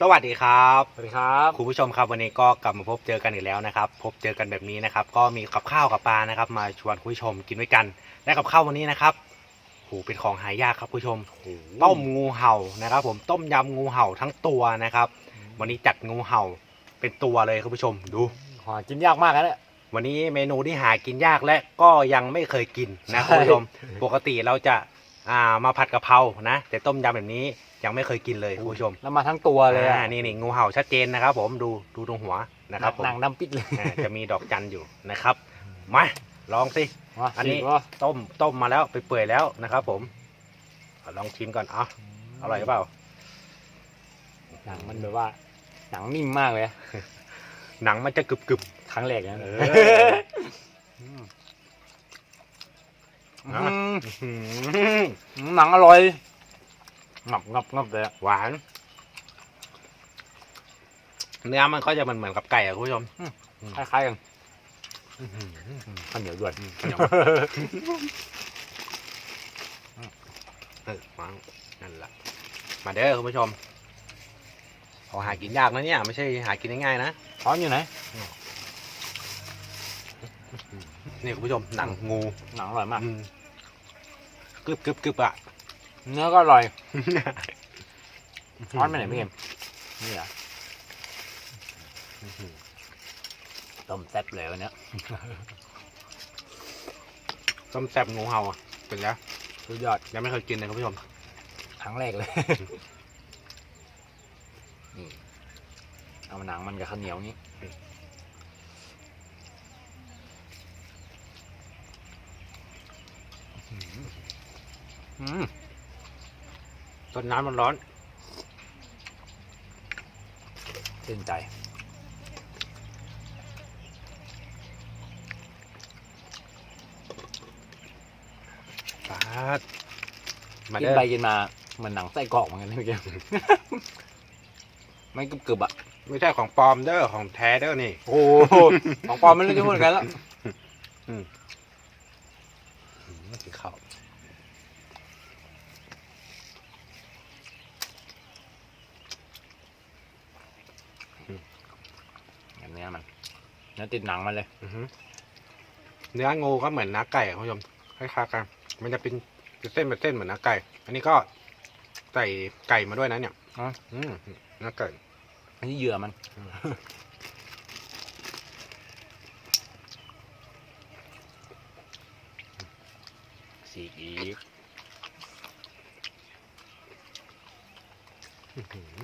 สวัสดีครับ สวัสดีครับ คุณผู้ชมครับวันนี้ก็กลับมาพบเจอกันอีกแล้วนะครับ พบเจอกันแบบนี้นะครับ ก็มีกับข้าวกับปลานะครับ มาชวนคุณผู้ชมกินด้วยกัน และกับข้าววันนี้นะครับโหเป็นของหายากครับคุณผู้ชมต้มงูเห่านะครับ ผมต้มยำงูเห่าทั้งตัวนะครับ วันนี้จัดงูเห่าเป็นตัวเลยคุณผู้ชมดูหากินยากมากนะเนี่ยวันนี้เมนูที่หากินยากและก็ยังไม่เคยกินนะใช่คุณผู้ชมปกติเราจะ อ่ามาผัดกะเพรานะ แต่ต้มยำแบบนี้ยังไม่เคยกินเลยคุณผู้ชมแล้วมาทั้งตัวเลยอะอ่านี่นี่งูเห่าชัดเจนนะครับผมดูดูตรงหัวนะครับผมหนังดำปิดเลยอ่าจะมีดอกจันอยู่นะครับมาลองสิมาอันนี้ชิมวะต้มต้มมาแล้วไปเปื่อยแล้วนะครับผมลองชิมก่อนอะอร่อยหรือเปล่าหนังมันแบบว่า หนังนิ่มมากเลยอะหนังมันจะกรึบกรึบครั้งแรกนะ เอออืมอะอืมอื้อหือหนังอร่อย งับงับงับเลยอะหวาน เนื้อมันก็จะเหมือนเหมือนกับไก่อะคุณผู้ชมคล้ายๆกันอื้อหือข้าวเหนียวด้วยข้าวเหนียวเออวางนั่นแหละมาเด้อคุณผู้ชมขอหากินยากนะเนี่ย ไม่ใช่หากินง่ายๆนะช้อนอยู่ไหน นี่คุณผู้ชมหนังงูหนังอร่อยมากอืมกรึบกรึบกรึบอะเนื้อก็อร่อยช้อนไปไหนพี่เอ็มนี่เหรอต้มแซ่บเลยวันเนี้ยต้มแซ่บงูเห่าอะเป็นแล้วสุดยอดยังไม่เคยกินเลยคุณผู้ชมครั้งแรกเลยนี่เอาหนังมันกับข้าวเหนียวนี้ ต้นน้ำมันร้อนตื่นใจปาดมากินเด้อไปกินมาเหมือนหนังไส้กรอกเหมือนกันนะพี่เกม ไม่กรึบๆอะ ไม่ใช่ของปลอมเด้อของแท้เด้อนี่ โอ้โห ของปลอมไม่รู้จะพูดกันแล้วอืมกินข้าว อย่างเนี้ยมัน เนื้อติดหนังมันเลยอือหือเนื้องูก็เหมือนเนื้อไก่อะคุณผู้ชมคล้ายๆกันมันจะเป็นเป็นเส้นเป็นเส้นเหมือนเนื้อไก่ อันนี้ก็ใส่ไก่มาด้วยนะเนี่ยอ๋ออืมเนื้อไก่ อันนี้เหยื่อมัน สีกอีกอื้อหือ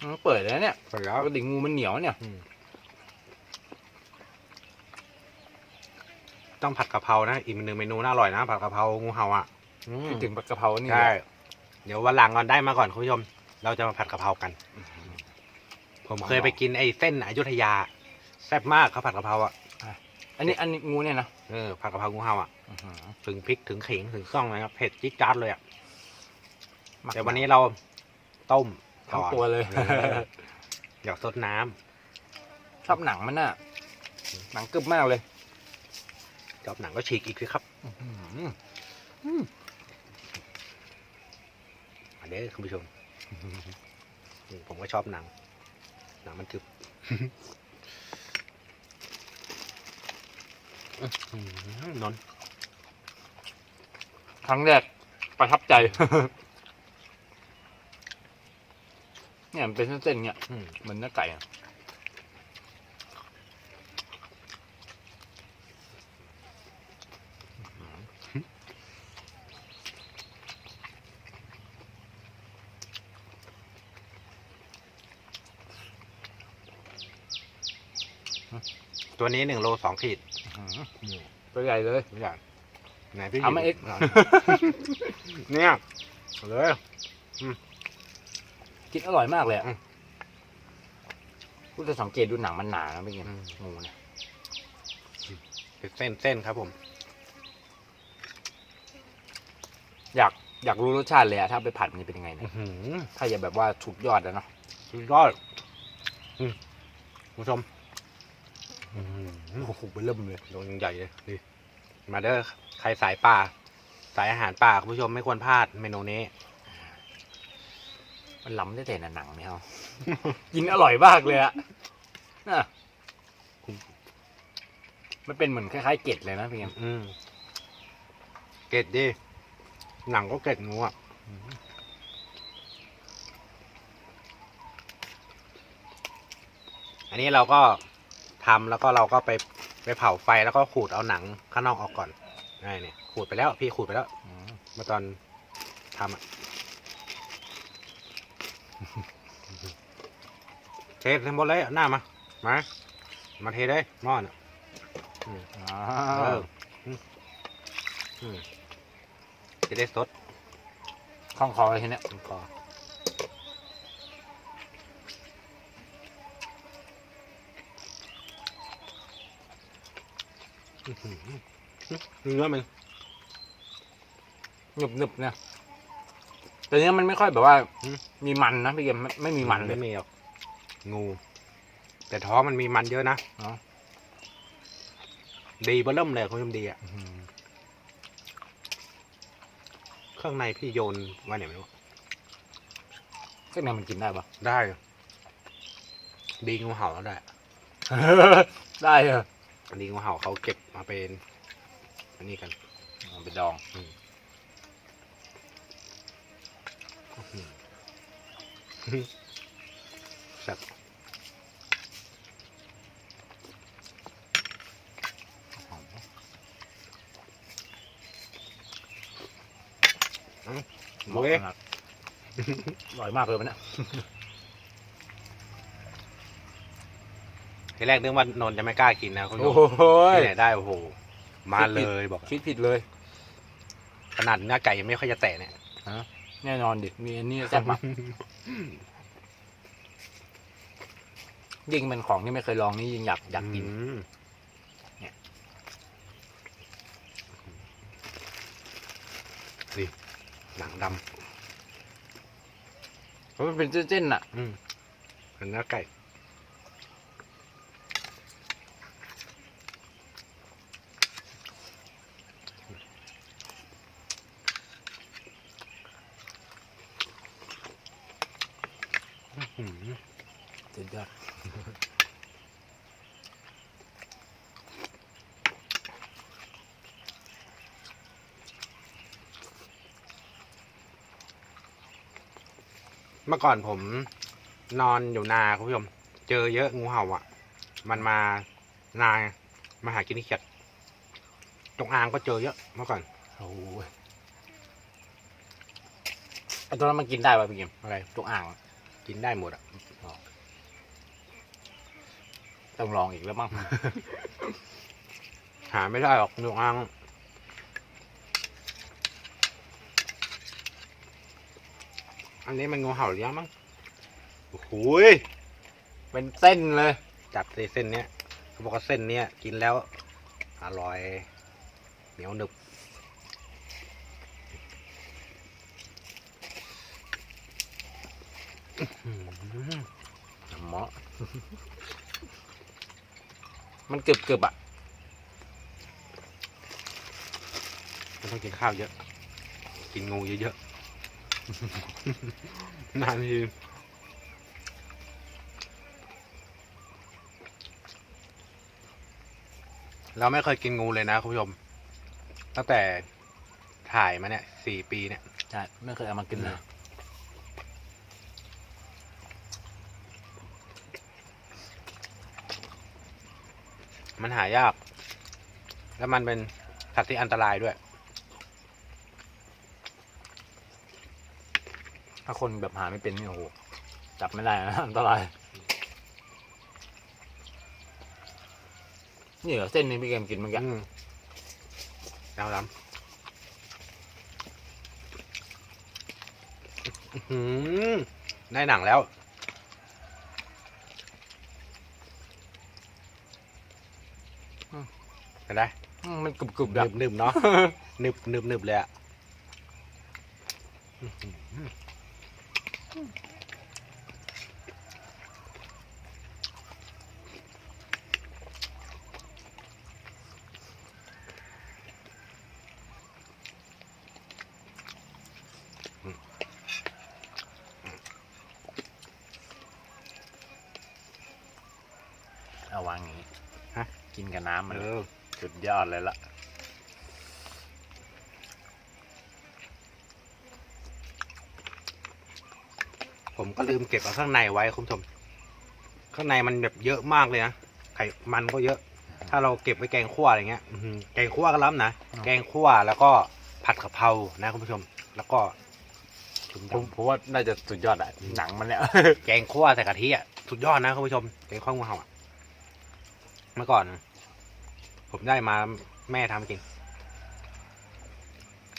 มันเปิดแล้วเนี่ยเสร็จแล้ปวกติงูมันเหนียวเนี่ย ต้องผัดกะเพรานะ อีกหนึ่งเมนูน่าอร่อยนะผัดกะเพรางูเห่าอะอืมคิดถึงกะเพรานี่ใช่เลยเดี๋ยววันหลังก่อนได้มาก่อนคุณผู้ชม เราจะมาผัดกะเพรากัน ผมเคยไปกินไอ้เส้นอยุธยาแซ่บมากเขาผัดกะเพราอะอันนี้อันนี้งูเนี่ยนะเออผัดกะเพรางูเห่าอะอื้อหือถึงพริกถึงขิงถึงเครื่องนะครับเผ็ดจิ๊ดจ๊าดเลยอะหมักแต่วันนี้เราต้มทั้งก่อนตัวเลยเอออยากซดน้ำชอบหนังมันน่ะ หนังกรึบมากเลย จอบหนังก็ฉีกอีกสิครับอื้อหืออันนี้คุณผู้ชมอืมผมก็ชอบหนัง หนังมันกรึบอื้อหือนนท์ครั้งแรกประทับใจ เนี่ยมันเป็นเส้นๆเนี่ยอืมเหมือนเนื้อไก่อะ ตัวนี้หนึ่งโลสองขีดอื้อหือตัวใหญ่เลยไม่ใหญ่ไหนพี่เอามาหยิบอีก เนี่ยเลย กินอร่อยมากเลยอะอืมพูดจะสังเกตดูหนังมันหนานะพี่เกมอืมงูเนี่ยเป็นเส้นเส้นครับผม อยากอยากรู้รสชาติเลยอะถ้าไปผัดมันจะเป็นยังไงเนะอื้อหือถ้าอย่าแบบว่าสุดยอดแล้วเนาะ สุดยอดอืมคุณผู้ชมอื้อหือ โอ้โหเริ่มเลยโดนใหญ่เลยนี่มาเด้อใครสายป่า สายอาหารป่าคุณผู้ชมไม่ควรพลาดเมนูนี้ มันล้ำได้แต่หนังเนี่ยเอากินอร่อยมากเลยอะน่ะมันเป็นเหมือนคล้ายๆเกล็ดเลยนะพี่เกมอืมเกล็ดดิหนังก็เกล็ดงูอะอันนี้เราก็ ทำแล้วก็เราก็ไปไปเผาไฟแล้วก็ขูดเอาหนังข้างนอกออกก่อนนี่เนี่ยขูดไปแล้วพี่ขูดไปแล้วอืมเมื่อตอนทำอะเททั้งหมดเลยเอาหน้ามา มา มาเทเลยหม้อน่ะอ่าเอออืมอืมจะได้สดคล่องคอเลยทีเนี้ยก็อื้อหือ เนื้อมันหนึบหนึบๆเนี่ยแต่เนี้ยมันไม่ค่อยแบบว่าอืมมีมันนะพี่เกมไม่ไม่มีมันเลยไม่มีหรอกงู แต่ท้องมันมีมันเยอะนะอ๋อดีเบอร์เริ่มเลยคุณผู้ชมดีอะอื้อหือเครื่องในพี่โยนไว้ไหนไม่รู้เครื่องในมันกินได้ปะได้ ดีงูเห่าแล้วได้ได้เหรอ ดีงูเห่าเขาเก็บมาเป็น อันนี้กันเอาไปดองแบบโอ้ยขนาดอร่อยมากเลยมันเนี่ย ทีแรกนึกว่านนท์จะไม่กล้ากินนะคุณผู้ชโอ้มโหยที่ไหนได้โอ้โหมาเลยบอก คิดผิดเลยขนาดเนื้อไก่ยังไม่ค่อยจะแตะเนี่ยแน่นอนดิมีอันนี้แซ่บมากยิ่งเป็นของที่ไม่เคยลองนี่ยิ่งอยากอยากกิน มเนี่ย นี่หนังดเพราะมันเป็นเส้นๆน่ะำอืมเป็นเนื้อไก่ อื้อหือ สุดยอด เมื่อก่อนผมนอนอยู่นาคุณผู้ชม เจอเยอะงูเห่าอะ มันมานามาหากินที่เขียดตรงอ่างก็เจอเยอะเมื่อก่อนโอ้ยไอ้ตัวนั้นมันกินได้ป่ะพี่เกมอะไรจงอ่างอะกินได้หมดอะต้องลองอีกแล้วมั้ง หาไม่ได้หรอกงูอ่าง อันนี้มันงูเห่าเลี้ยงมั้งโอ้โหยเป็นเส้นเลย จัดเลยเส้นเนี้ยเขาบอกว่าเส้นเนี้ยกินแล้ว อร่อย เหนียวหนึบอื้อหือหมอมันกรึบกรึบๆอะไม่ต้องกินข้าวเยอะ กินงูเยอะๆ นานทีเราไม่เคยกินงูเลยนะคุณผู้ชม ตั้งแต่ถ่ายมาเนี่ยสี่ปีเนี่ยใช่ไม่เคยเอามากินเลย มันหายาก แล้วมันเป็นสัตว์ที่อันตรายด้วย ถ้าคนแบบหาไม่เป็นนี่โอ้โหจับไม่ได้นะอันตราย นี่เหรอเส้นนี้พี่เกมกินเมื่อกี้อืมดาวดำอื้อหือได้หนังแล้วเห็นไหมอืมมันกรึบกรึบหๆแบบนึบหนึบเนาะ หนึบหนึบหนึบเลยอะอื้อหือ เอาวางอย่างนี้ ฮะ กินกับน้ำมันสุดยอดเลยละ ก็ลืมเก็บเอาข้างในไว้คุณผู้ชม ข้างในมันแบบเยอะมากเลยนะไขมันก็เยอะ ถ้าเราเก็บไว้แกงขั่วอะไรเงี้ยอื้อหือแกงขั่วก็ล้ำนะแกงขั่วแล้วก็ผัดกะเพรานะคุณผู้ชม แล้วก็ชุมผมดำผมว่าน่าจะสุดยอดอะหนังมันเนี่ยแกงคั่วใส่กะทิอะสุดยอดนะคุณผู้ชมแกงคั่วงูเห่าอะเมื่อก่อน ผมได้มาแม่ทำกิน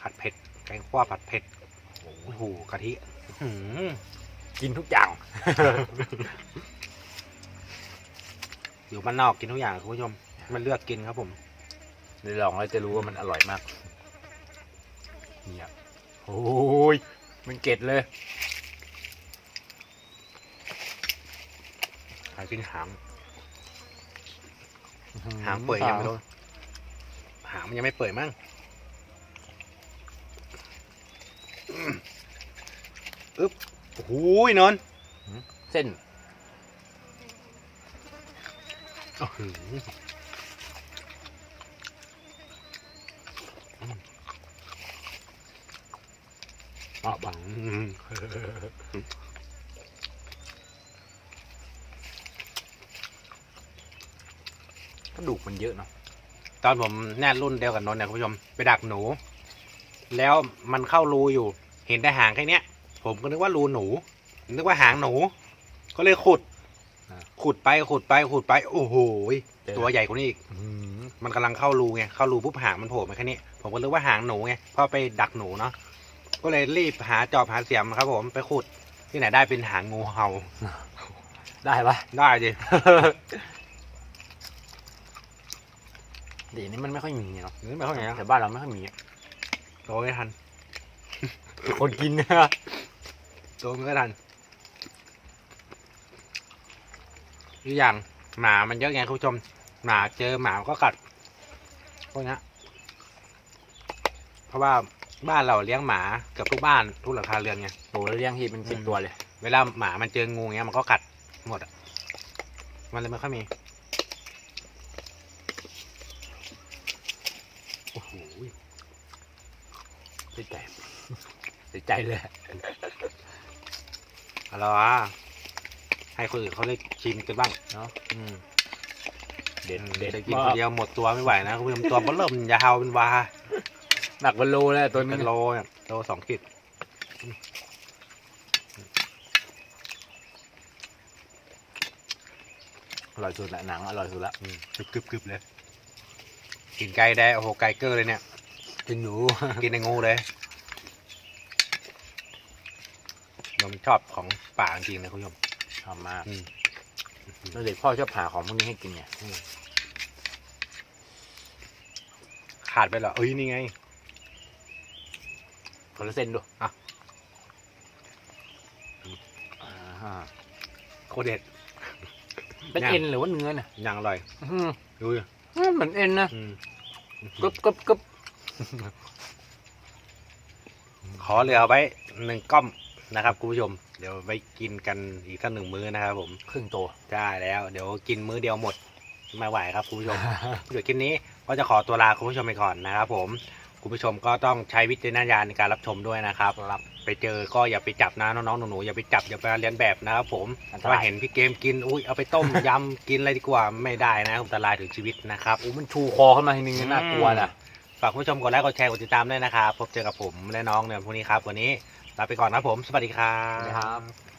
ผัดเผ็ดแกงคั่วผัดเผ็ดโอ้โหกะทิอื้อหือ กินทุกอย่าง อยู่บ้านนอกกินทุกอย่างคุณผู้ชม มันเลือกกินครับผมได้ลองแล้วจะรู้ว่ามันอร่อยมาก เนี่ยโอ้ยมันเก็ดเลยหากินหางหางเปื่อยยังไม่รู้หางมันยังไม่เปื่อยมั้งอืมอึ๊บ โอ้โหนนท์เส้นอื้อหืออืมอะบังกระดูกมันเยอะเนาะตอนผมแน่รุ่นเดียวกับนนท์เนี่ยคุณผู้ชมไปดักหนู แล้วมันเข้ารูอยู่ เห็นแต่หางแค่เนี้ย ผมก็นึกว่ารูหนู นึกว่าหางหนู ก็เลยขุด ขุดไปขุดไปขุดไป โอ้โหยตัวใหญ่กว่านี้อีก อื้อหือมันกำลังเข้ารูไง เข้ารูปุ๊บหางมันโผล่มาแค่นี้ ผมก็นึกว่าหางหนูไง เพราะไปดักหนูเนาะ ก็เลยรีบหาจอบหาเสียมครับ ผม ไปขุด ที่ไหนได้เป็นหางงูเห่า ได้ปะ ได้ดิ เดี๋ยวนี้มันไม่ค่อยมีเนาะนี่ไม่ค่อยไงแต่บ้านเราไม่ค่อยมีอะโตไม่ทัน คนกินเนี่ย โตไม่ทันอีกอย่างหมามันเยอะไงคุณผู้ชม หมาเจอหมามันก็กัดพวกเนี้ยเพราะว่าบ้านเราเลี้ยงหมาเกือบทุกบ้านทุกหลังคาเรือนไงโหแล้วเลี้ยงทีเป็นสิบอืมตัวเลย เวลาหมามันเจองูเงี้ยมันก็กัดหมดอะมันเลยไม่ค่อยมีโอ้โหเสียใจเสียใจเลย อะไรวะให้คนอื่นเขาได้ชิมกันบ้างเนาะอืมเด็ดเด็เด็กดกินมาคนกเดียวหมดตัวไม่ไหวนะคุณผู้ชมตัวมันเริ่มยาวเป็นวาหนักเป็นโลเลยตัวนึเป็งนโลเนี่ยโลสองขีดอร่อยสุดละหนังอร่อยสุดละอืมกรึบกรึบกรึบเลย กินไก่ได้โอ้โหไก่เกอร์เลยเนี่ย กินหนู กินในงูเลย ผมชอบของป่าจริงๆนะคุณผู้ชมชอบมากอืมแล้วเด็กพ่อชอบหาของพวกนี้ให้กินไงขาดไปเหรอเอ้ยนี่ไงคนละเส้นด้วยอะอ่าฮะโคตรเด็ดเป็นย่างเอ็นหรือว่าเนื้อเนี่ยยังอร่อยอื้อดูดิหือเหมือนเอ็นนะอืมกรึบกรึบกรึบขอเหลือไว้หนึ่งก้อม นะครับคุณผู้ชม เดี๋ยวไว้กินกันอีกสักหนึ่งมื้อนะครับผมครึ่งโตได้แล้ว เดี๋ยวกินมื้อเดียวหมดไม่ไหวครับคุณผู้ชมเดี๋ยวคลิปนี้ก็จะขอตัวลาคุณผู้ชมไปก่อนนะครับผมคุณผู้ชมก็ต้องใช้วิจารณญาณในการรับชมด้วยนะครับรับไปเจอก็อย่าไปจับนะน้องๆหนูๆอย่าไปจับอย่าไปเลียนแบบนะครับผมอันตถ้ารายเห็นพี่เกมกินอุ้ยเอาไปต้มยำกินอะไรดีกว่าไม่ได้นะอันตรายถึงชีวิตนะครับโอ้มันชูคอขึ้นมาทีนึงน่ากลัวนะฝากคุณผู้ชมกดไลค์กดแชร์กดติดตามด้วยนะครับพบเจอกับผมและน้องในวันพรุ่งนี้ครับวันนี้ ลาไปก่อนครับผม สวัสดีครับนะครับ